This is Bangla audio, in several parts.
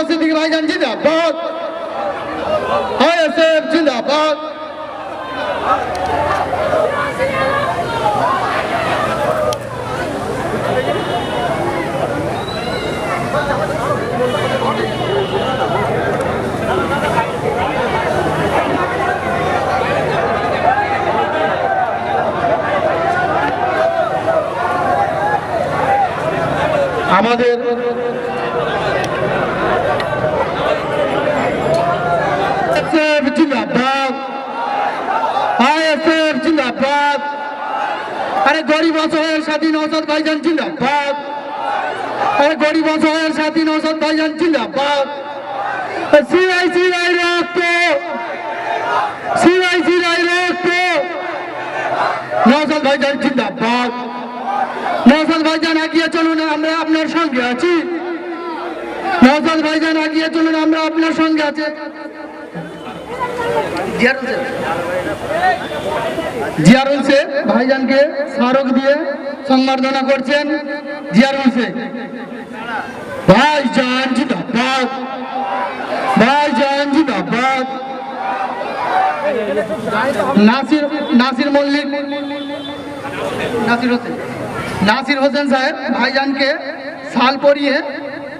নৌসাদ সিদ্দিকী ভাইজান জিন্দাবাদ। আইএসএফ জিন্দাবাদ। আমাদের আইএসএফ জিন্দাবাদ আইএসএফ জিন্দাবাদ গরিব অসহায়ের সাথী নৌসাদ ভাইজান জিন্দাবাদ। আরে গরিব অসহায়ের সাথী নৌসাদ ভাইজান জিন্দাবাদ। সিআই সিআই রক্ত। সিআই সিআই রক্ত। নৌসাদ ভাইজান জিন্দাবাদ। নৌসাদ ভাইজান এগিয়ে চলুন, আমরা আপনার সঙ্গে আছি। নৌসাদ ভাইজান এগিয়ে চলুন, আমরা আপনার সঙ্গে আছি। জিয়ারুল শেখ ভাইজানকে স্মারক দিয়ে সংবর্ধনা করছেন জিয়ারুল শেখ। ভাইজান জিন্দাবাদ। ভাইজান জিন্দাবাদ। নাসির নাসির মল্লিক। নাসির হোসেন। নাসির হোসেন সাহেব ভাইজানকে শাল পরিয়ে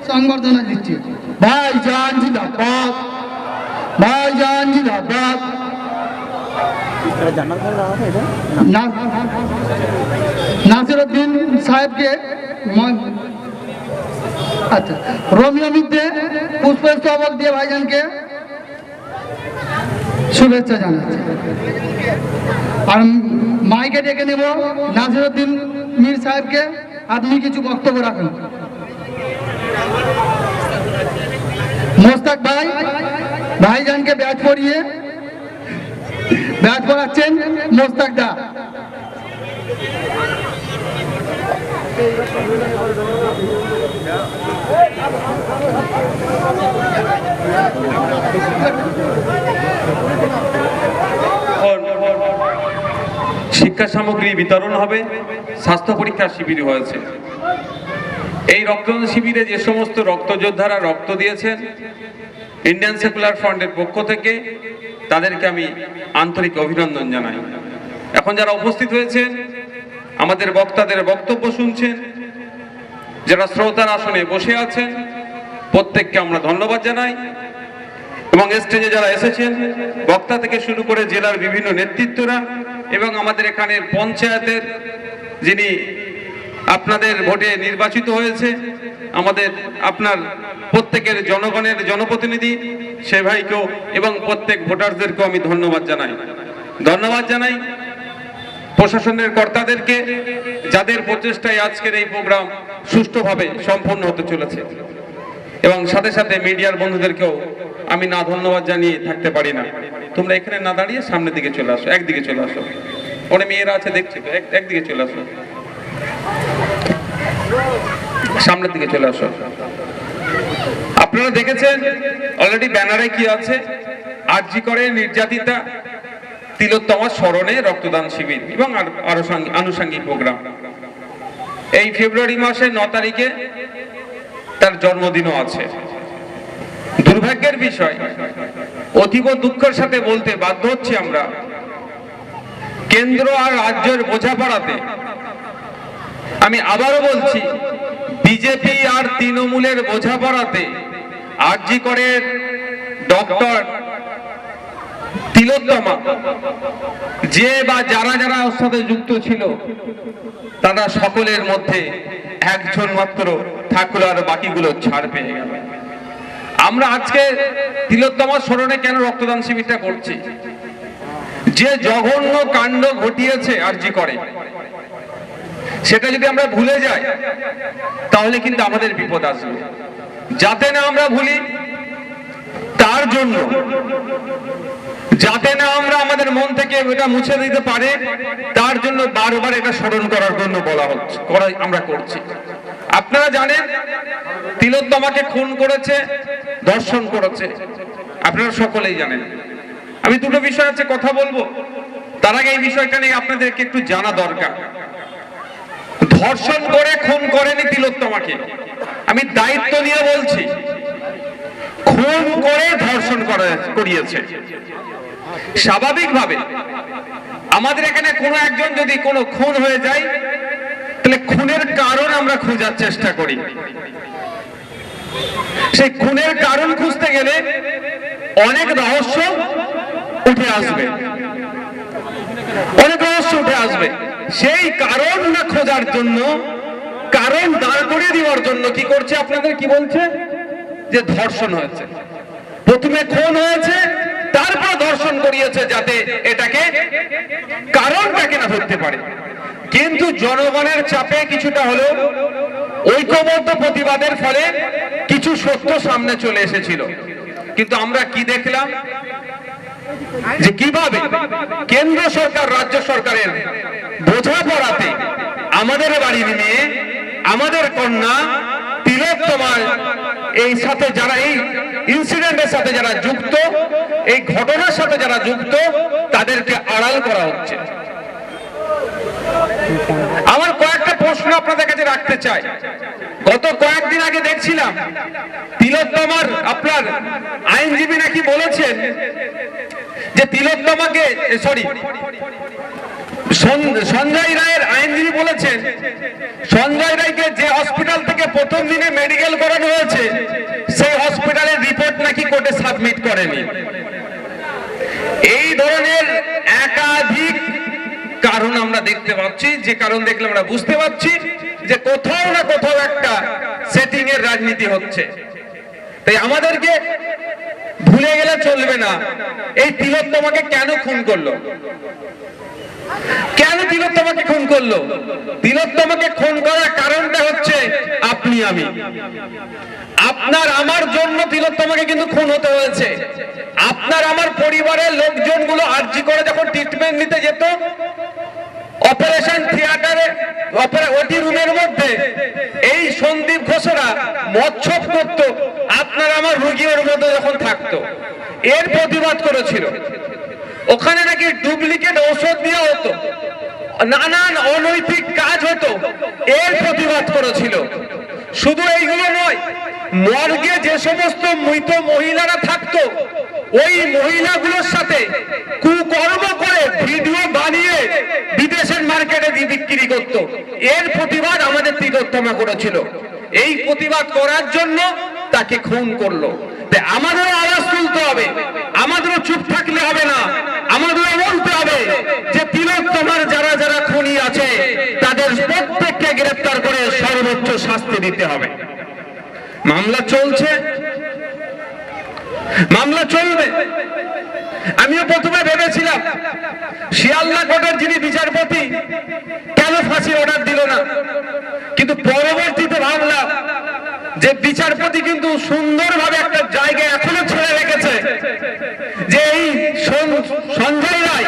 সংবর্ধনা দিচ্ছে। ভাইজান জিন্দাবাদ। জিন্দাবাদ না- নাসিরুদ্দিন সাহেবকে আচ্ছা রোমিও মিদ্দে পুষ্পস্তবক দিয়ে ভাইজানকে শুভেচ্ছা জানাচ্ছে। আর মাইকে ডেকে নেব নাসিরুদ্দিন মীর সাহেবকে। আপনি কিছু বক্তব্য রাখেন। মোস্তাক ভাই ভাইজানকে ব্যাচ পরিয়ে ব্যাচ পড়াচ্ছেন মোস্তাক দা। শিক্ষা সামগ্রী বিতরণ হবে, স্বাস্থ্য পরীক্ষার শিবির হয়েছে। এই রক্তদান শিবিরে যে সমস্ত রক্তযোদ্ধারা রক্ত দিয়েছেন ইন্ডিয়ান সেকুলার ফ্রন্টের পক্ষ থেকে তাদেরকে আমি আন্তরিক অভিনন্দন জানাই। এখন যারা উপস্থিত হয়েছেন, আমাদের বক্তাদের বক্তব্য শুনছেন, যারা শ্রোতার আসনে বসে আছেন, প্রত্যেককে আমরা ধন্যবাদ জানাই। এবং স্টেজে যারা এসেছেন, বক্তা থেকে শুরু করে জেলার বিভিন্ন নেতৃত্বরা এবং আমাদের এখানের পঞ্চায়েতের যিনি আপনাদের ভোটে নির্বাচিত হয়েছে। আমাদের আপনার প্রত্যেকের জনগণের জনপ্রতিনিধি সে ভাইকেও এবং প্রত্যেক ভোটারদেরকেও আমি ধন্যবাদ জানাই। ধন্যবাদ জানাই প্রশাসনের কর্তাদেরকে যাদের প্রচেষ্টায় আজকের এই প্রোগ্রাম সুষ্ঠুভাবে সম্পন্ন হতে চলেছে। এবং সাথে সাথে মিডিয়ার বন্ধুদেরকেও আমি না ধন্যবাদ জানিয়ে থাকতে পারি না। তোমরা এখানে না দাঁড়িয়ে সামনের দিকে চলে আসো, একদিকে চলে আসো। ওখানে মেয়েরা আছে, দেখছি? একদিকে চলে আসো। সামনের দিকে চলে আসো। আপনারা দেখেছেন অলরেডি ব্যানারে কি আছে? আরজি করে নির্যাতিতা, তিলোত্তমা স্মরণে রক্তদান শিবির এবং আর- আনুষঙ্গিক প্রোগ্রাম। এই ফেব্রুয়ারি মাসের ন তারিখে তার জন্মদিনও আছে। দুর্ভাগ্যের বিষয়, অতীব দুঃখের সাথে বলতে বাধ্য হচ্ছি আমরা, কেন্দ্র আর রাজ্যের বোঝাপড়াতে আমি আবারও বলছি বিজেপি আর তৃণমূলের বোঝাপড়াতে আরজি করে ডক্টর তিলোত্তমা যে বা যারা যারা ওর সাথে যুক্ত ছিল, তারা সকলের মধ্যে একজন মাত্র থাকল আর বাকিগুলো ছাড় পেয়ে গেল। আমরা আজকে তিলোত্তমার স্মরণে কেন রক্তদান শিবিরটা করছি? যে জঘন্য কাণ্ড ঘটিয়েছে আরজি করে সেটা যদি আমরা ভুলে যাই, তাহলে কিন্তু আমাদের বিপদ আসবে। যাতে না আমরা ভুলি, তার জন্য। যাতে না আমরা আমাদের মন থেকে এটা মুছে দিতে পারে, তার জন্য বারবার এটা স্মরণ করার জন্য বলা হচ্ছে, করাই আমরা করছি। আপনারা জানেন তিলোত্তমাকে খুন করেছে, দর্শন করেছে। আপনারা সকলেই জানেন। আমি দুটো বিষয় আছে কথা বলব। তার আগে এই বিষয়টা নিয়ে আপনাদেরকে একটু জানা দরকার। ধর্ষণ করে, খুন করেনি তিলোত্তমাকে। আমি দায়িত্ব নিয়ে বলছি, খুন করে- ধর্ষণ করিয়েছে। স্বাভাবিকভাবে আমাদের এখানে কোনো একজন যদি কোনো খুন হয়ে যায়, তাহলে খুনের কারণ আমরা খোঁজার চেষ্টা করি। সেই খুনের কারণ খুঁজতে গেলে অনেক রহস্য উঠে আসবে। অনেক রহস্য উঠে আসবে। সেই কারণ না খোঁজার জন্য, কারণ দাঁড় করিয়ে দেওয়ার জন্য কি করছে আপনাদের, কি বলছে? যে ধর্ষণ হয়েছে। প্রথমে খুন হয়েছে, তারপর ধর্ষণ করিয়েছে যাতে এটাকে কারণটাকে না ধরতে পারে। কিন্তু জনগণের চাপে কিছুটা হলেও ঐক্যবদ্ধ প্রতিবাদের ফলে কিছু সত্য সামনে চলে এসেছিল। কিন্তু আমরা কি দেখলাম? যে কীভাবে কেন্দ্র সরকার, রাজ্য সরকারের বোঝা বোঝাপড়াতে আমাদের বাড়ির মেয়ে, আমাদের কন্যা তিলক তোমার এই সাথে যারা এই ইনসিডেন্টের সাথে যারা যুক্ত, এই ঘটনার সাথে যারা যুক্ত, তাদেরকে আড়াল করা হচ্ছে। আমার কয়েকটা প্রশ্ন আপনাদের কাছে রাখতে চাই। গত কয়েকদিন আগে দেখছিলাম তিলোত্তমার আপনার আইনজীবী নাকি বলেছেন যে তিলোত্তমাকে সরি সঞ্জয় রায়ের আইনজীবী বলেছেন, সঞ্জয় রায়কে যে হসপিটাল থেকে প্রথম দিনে মেডিকেল করানো হয়েছে, সেই হসপিটালের রিপোর্ট নাকি কোর্টে সাবমিট করেনি। এই ধরনের একাধিক কারণ আমরা দেখতে পাচ্ছি, যে কারণ দেখলে আমরা বুঝতে পারছি যে কোথাও না কোথাও একটা সেটিং এর রাজনীতি হচ্ছে। তাই আমাদেরকে ভুলে গেলে চলবে না। এই তিলোত্তমাকে কেন খুন করল? কেন তিলোত্তমাকে খুন করল? তিলোত্তমাকে খুন করার কারণটা হচ্ছে আপনি, আমি। আপনার আমার জন্য তিলোত্তমাকে কিন্তু খুন হতে হয়েছে। আপনার আমার পরিবারের লোকজনগুলো আর্জি করে যখন ট্রিটমেন্ট নিতে যেত অপারেশন থিয়েটারে ওটি রুমের মধ্যে এই সন্দীপ ঘোষরা মৎসব করত, আপনার আমার রুগী ওর মধ্যে যখন থাকতো। এর প্রতিবাদ করেছিল। ওখানে নাকি ডুপ্লিকেট ঔষধ দেওয়া হতো। নানান অনৈতিক কাজ হতো। এর প্রতিবাদ করেছিল। শুধু এইগুলো নয়, মর্গে যে সমস্ত মৃত মহিলারা থাকতো, ওই মহিলাগুলোর সাথে কুকর্ম বিক্রি করত এর প্রতিবাদ আমাদের তিলোত্তমা করেছিল। এই প্রতিবাদ করার জন্য তাকে খুন করল। আমাদেরও আওয়াজ তুলতে হবে। আমাদেরও চুপ থাকলে হবে না। আমাদেরও বলতে হবে যে তিলোত্তমার যারা যারা খুনি আছে, তাদের প্রত্যেককে গ্রেফতার করে সর্বোচ্চ শাস্তি দিতে হবে। মামলা চলছে। মামলা চলবে। আমিও প্রথমে ভেবেছিলাম, শিয়ালদা কোর্টের যিনি বিচারপতি, কেন ফাঁসির অর্ডার দিল না? কিন্তু পরবর্তীতে ভাবলাম যে বিচারপতি কিন্তু সুন্দরভাবে একটা জায়গা এখনও ছেড়ে রেখেছে, যে এই সঞ্জয় রায়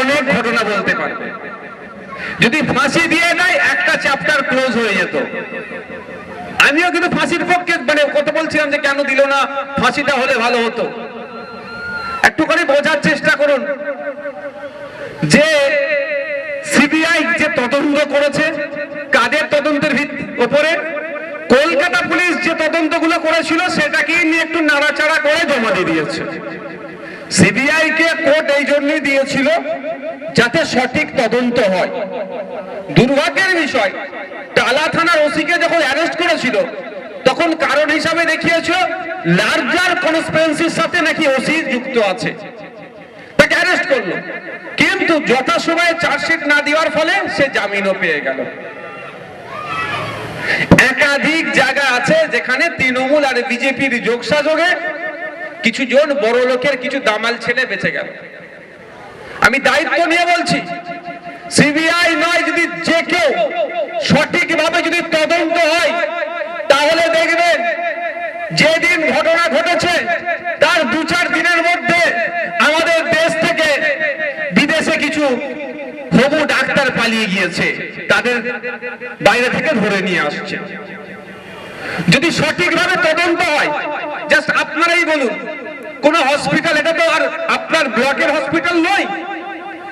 অনেক ঘটনা বলতে পারবে। যদি ফাঁসি দিয়ে দেয়, একটা চ্যাপ্টার ক্লোজ হয়ে যেত। আমিও কিন্তু ফাঁসির পক্ষে মানে কত বলছিলাম যে কেন দিল না, ফাঁসিটা হলে ভালো হতো। একটুখানি বোঝার চেষ্টা করুন। যে সিবিআই যে তদন্ত করেছে, কাদের তদন্তের উপরে কলকাতা পুলিশ যে তদন্তগুলো করেছিল, সেটাকে নিয়ে একটু নাড়াচাড়া করে জমা দিয়ে দিয়েছে। সিবিআই কে কোর্ট এই জন্যই দিয়েছিল যাতে সঠিক তদন্ত হয়। দুর্ভাগ্যের বিষয়, টালা থানার ওসিকে যখন অ্যারেস্ট করেছিল তখন কারণ হিসাবে দেখিয়েছিল, লার্জার কনসপিরেন্সির সাথে নাকি ওসি যুক্ত আছে। তাকে অ্যারেস্ট করল। কিন্তু যথাসময়ে চার্জশিট না দেওয়ার ফলে সে জামিনও পেয়ে গেল। একাধিক জায়গা আছে যেখানে তৃণমূল আর বিজেপির যোগসাযোগে কিছু জন বড় লোকের কিছু দামাল ছেলে বেঁচে গেল। আমি দায়িত্ব নিয়ে বলছি, সিবিআই নয় যদি যে কেউ সঠিকভাবে যদি তদন্ত হয় তাহলে দেখবেন, যেদিন ঘটনা ঘটেছে, তার দু চার দিনের মধ্যে আমাদের দেশ থেকে বিদেশে কিছু হবু ডাক্তার পালিয়ে গিয়েছে, তাদের বাইরে থেকে ধরে নিয়ে আসছে। যদি সঠিকভাবে তদন্ত হয় জাস্ট আপনারাই বলুন, কোন হসপিটাল এটা তো আর আপনার ব্লকের হসপিটাল নয়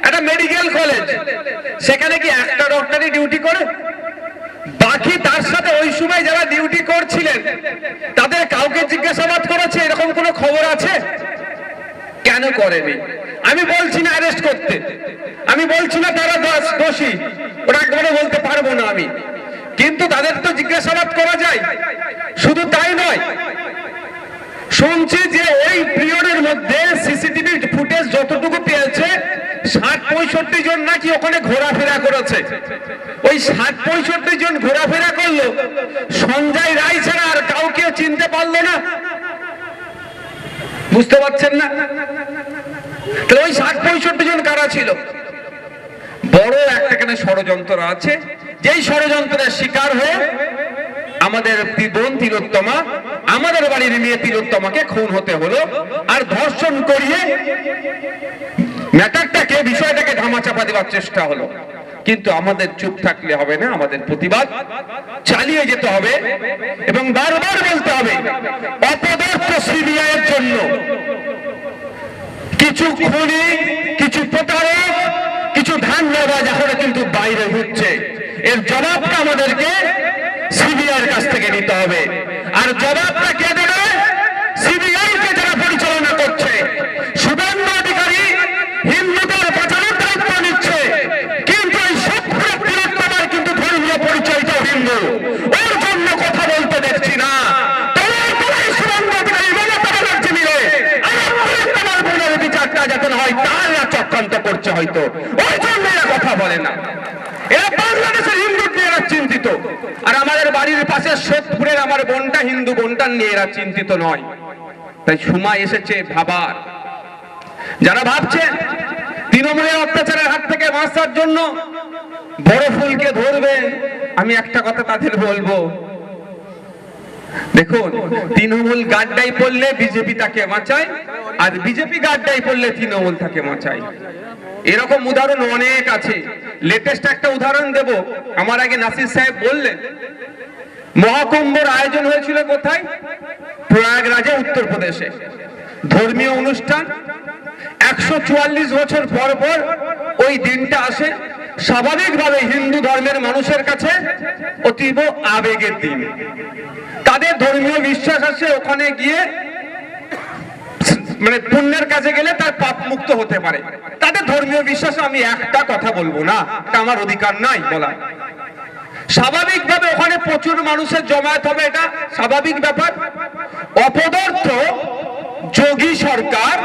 একটা মেডিকেল কলেজ সেখানে কি একটা ডক্টরই ডিউটি করে? বাকি তার সাথে ওই সময় যারা ডিউটি করছিলেন, তাদের কাউকে জিজ্ঞাসাবাদ করেছে? এরকম কোনো খবর আছে? কেন করেনি? আমি বলছি না অ্যারেস্ট করতে। আমি বলছি না তারা দোষ- ওটা একবারে বলতে পারব না আমি। কিন্তু তাদের তো জিজ্ঞাসাবাদ করা যায়। শুধু তাই নয়, শুনছি যে ওই পিরিয়ডের মধ্যে সিসিটিভি ফুটেজ যতটুকু পঁয়ষট্টি জন নাকি ওখানে ঘোরাফেরা করেছে? ওই ষাট পঁয়ষট্টি জন ঘোরাফেরা করল। সঞ্জয় রায় ছাড়া আর কাউকে চিনতে পারল না। বুঝতে পারছেন না? তাহলে ওই ষাট পঁয়ষট্টি জন কারা ছিল? বড় একটা এখানে ষড়যন্ত্র আছে। যেই ষড়যন্ত্রের শিকার হয়ে আমাদের বোন তিলোত্তমা, আমাদের বাড়ির মেয়ে তিলোত্তমাকে খুন হতে হলো। আর ধর্ষণ করিয়ে ম্যাটারটাকে বিষয়টাকে ধামাচাপা দেওয়ার চেষ্টা হলো। কিন্তু আমাদের চুপ থাকলে হবে না, আমাদের প্রতিবাদ চালিয়ে যেতে হবে এবং বারবার বলতে হবে, অপদার্থ সিবিআই এর জন্য। কিছু খুনি, কিছু প্রতারক, কিছু ধান্যবাজ এখনও কিন্তু বাইরে ঘুরছে এর জবাবটা আমাদেরকে সিবিআই কাছ থেকে নিতে হবে। আর জবাবটা কে দেবে সিবিআই কে যারা পরিচালনা করছে শুভেন্দু অধিকারী হিন্দুদের বাঁচানোর দায়িত্ব নিচ্ছে কিন্তু এই সভ্য বৃহত্তমার কিন্তু ধর্মীয় পরিচয়টাও হিন্দু ওর জন্য কথা বলতে দেখছি না তোমার তোমার শুভেন্দু অধিকারী মমতা ব্যানার্জি মিলে আমার বৃহত্তমার বোনের বিচারটা যাতে না হয় তার এরা হয়তো। ওই জন্য এরা কথা বলে না। এরা বাংলাদেশের হিন্দু নিয়ে এরা চিন্তিত। আর আমাদের বাড়ির পাশে সোদপুরের আমার বোনটা হিন্দু বোনটা নিয়ে এরা চিন্তিত নয়। তাই সময় এসেছে ভাবার। যারা ভাবছেন, তৃণমূলের অত্যাচারের হাত থেকে বাঁচার জন্য বড় ফুলকে ধরবেন, আমি একটা কথা তাদের বলব। দেখুন, তৃণমূল গাড্ডাই পড়লে বিজেপি তাকে বাঁচায়, আর বিজেপি গাড্ডাই পড়লে তৃণমূল তাকে বাঁচায়। এরকম উদাহরণ অনেক আছে। লেটেস্ট একটা উদাহরণ দেব। আমার আগে নাসির সাহেব বললেন, মহাকুম্ভর আয়োজন হয়েছিল কোথায়? প্রয়াগরাজে, উত্তরপ্রদেশে। ধর্মীয় অনুষ্ঠান, একশো চুয়াল্লিশ বছর পর পর ওই দিনটা আসে। স্বাভাবিকভাবে হিন্দু ধর্মের মানুষের কাছে অতীব আবেগের দিন। তাদের ধর্মীয় বিশ্বাস আছে, ওখানে গিয়ে মানে পুণ্যের কাছে গেলে তার পাপ মুক্ত হতে পারে। তাদের ধর্মীয় বিশ্বাসে, আমি একটা কথা বলব না আমার অধিকার নাই বলা। স্বাভাবিকভাবে ওখানে প্রচুর মানুষের জমায়েত হবে, এটা স্বাভাবিক ব্যাপার। অপদার্থ যোগী সরকার,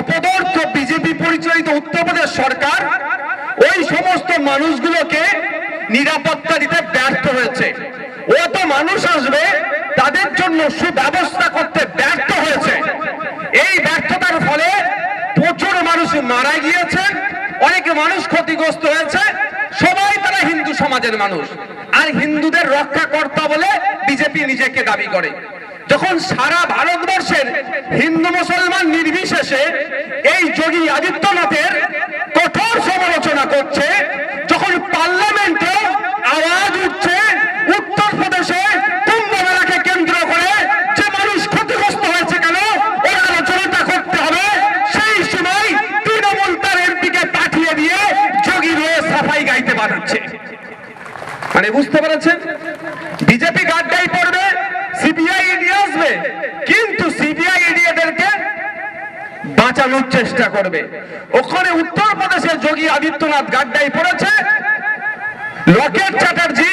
অপদার্থ বিজেপি পরিচালিত উত্তরপ্রদেশ সরকার, ওই সমস্ত মানুষগুলোকে নিরাপত্তা দিতে ব্যর্থ হয়েছে। অত মানুষ আসবে তাদের জন্য সুব্যবস্থা করতে ব্যর্থ হয়েছে। এই ব্যর্থতার ফলে প্রচুর মানুষ মারা গিয়েছে অনেক মানুষ ক্ষতিগ্রস্ত হয়েছে। সবাই তারা হিন্দু সমাজের মানুষ। আর হিন্দুদের রক্ষাকর্তা বলে বিজেপি নিজেকে দাবি করে। যখন সারা ভারতবর্ষের হিন্দু মুসলমান নির্বিশেষে এই যোগী আদিত্যনাথের কঠোর সমালোচনা করছে যখন পার্লামেন্টে আওয়াজ উঠছে উত্তরপ্রদেশে কুম্ভ মেলাকে কেন্দ্র করে যে মানুষ ক্ষতিগ্রস্ত হয়েছে কেন ওর আলোচনাটা করতে হবে সেই সময় তৃণমূল তার এমপিকে পাঠিয়ে দিয়ে যোগী হয়ে সাফাই গাইতে বানাচ্ছে মানে বুঝতে পেরেছেন? বিজেপি গাড্ডাই পড়বে, সিবিআই ইডি আসবে, কিন্তু সিবিআই ইডি এদেরকে বাঁচানোর চেষ্টা করবে। ওখানে উত্তরপ্রদেশের যোগী আদিত্যনাথ গাড্ডাই পড়েছে। লকেট চ্যাটার্জি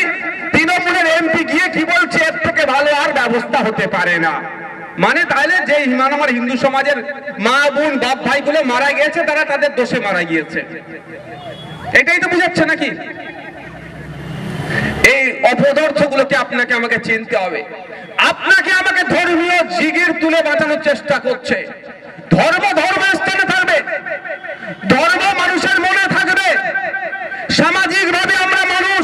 তৃণমূলের এমপি গিয়ে কি বলছে, এর থেকে ভালো আর ব্যবস্থা হতে পারে না। মানে তাহলে যে আমার হিন্দু সমাজের মা বোন, বাপ ভাইগুলো মারা গিয়েছে, তারা তাদের দোষে মারা গিয়েছে। এটাই তো বুঝাচ্ছে নাকি? এই অপদার্থগুলোকে আপনাকে আমাকে চিনতে হবে। আপনাকে আমাকে ধর্মীয় জিগির তুলে বাঁচানোর চেষ্টা করছে। ধর্ম ধর্ম স্থানে থাকবে। ধর্ম মানুষের মনে থাকবে। সামাজিকভাবে আমরা মানুষ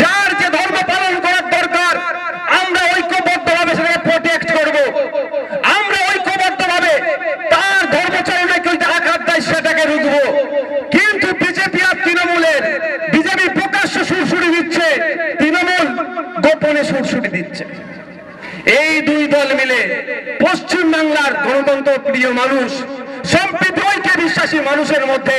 যার যে ধর্ম পালন করার দরকার আমরা ঐক্যবদ্ধ ভাবে সেটাকে প্রোটেক্ট করব আমরা ঐক্যবদ্ধ ভাবে তার ধর্মচারণায় কেউ যদি আঘাত দেয় সেটাকে রুখবো কিন্তু বিজেপি আর তৃণমূলের বিজেপি প্রকাশ্য সুরসুরি দিচ্ছে তৃণমূল গোপনে সুরসুরি দিচ্ছে এই দুই দল মিলে পশ্চিম বাংলার গণতন্ত্র প্রিয় মানুষ সম্প্রীতি ঐক্যে বিশ্বাসী মানুষের মধ্যে